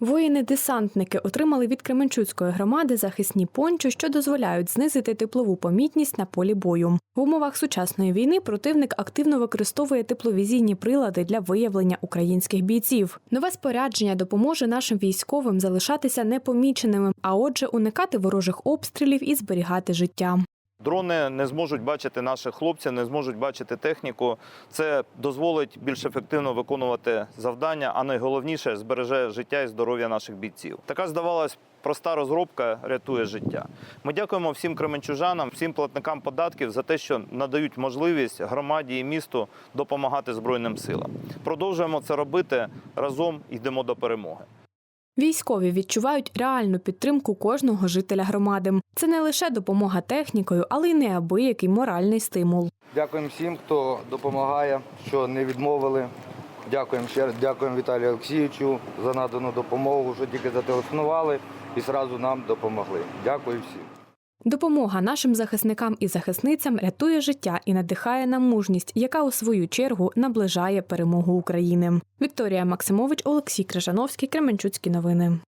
Воїни-десантники отримали від Кременчуцької громади захисні пончо, що дозволяють знизити теплову помітність на полі бою. В умовах сучасної війни противник активно використовує тепловізійні прилади для виявлення українських бійців. Нове спорядження допоможе нашим військовим залишатися непоміченими, а отже, уникати ворожих обстрілів і зберігати життя. Дрони не зможуть бачити наших хлопців, не зможуть бачити техніку. Це дозволить більш ефективно виконувати завдання, а найголовніше збереже життя і здоров'я наших бійців. Така здавалась проста розробка рятує життя. Ми дякуємо всім кременчужанам, всім платникам податків за те, що надають можливість громаді і місту допомагати Збройним силам. Продовжуємо це робити разом. Йдемо до перемоги. Військові відчувають реальну підтримку кожного жителя громади. Це не лише допомога технікою, але й неабиякий моральний стимул. Дякуємо всім, хто допомагає, що не відмовили. Дякуємо ще раз, дякуємо Віталію Олексійовичу за надану допомогу, що тільки зателефонували і одразу нам допомогли. Дякую всім. Допомога нашим захисникам і захисницям рятує життя і надихає на мужність, яка у свою чергу наближає перемогу України. Вікторія Максимович, Олексій Крижановський, Кременчуцькі новини.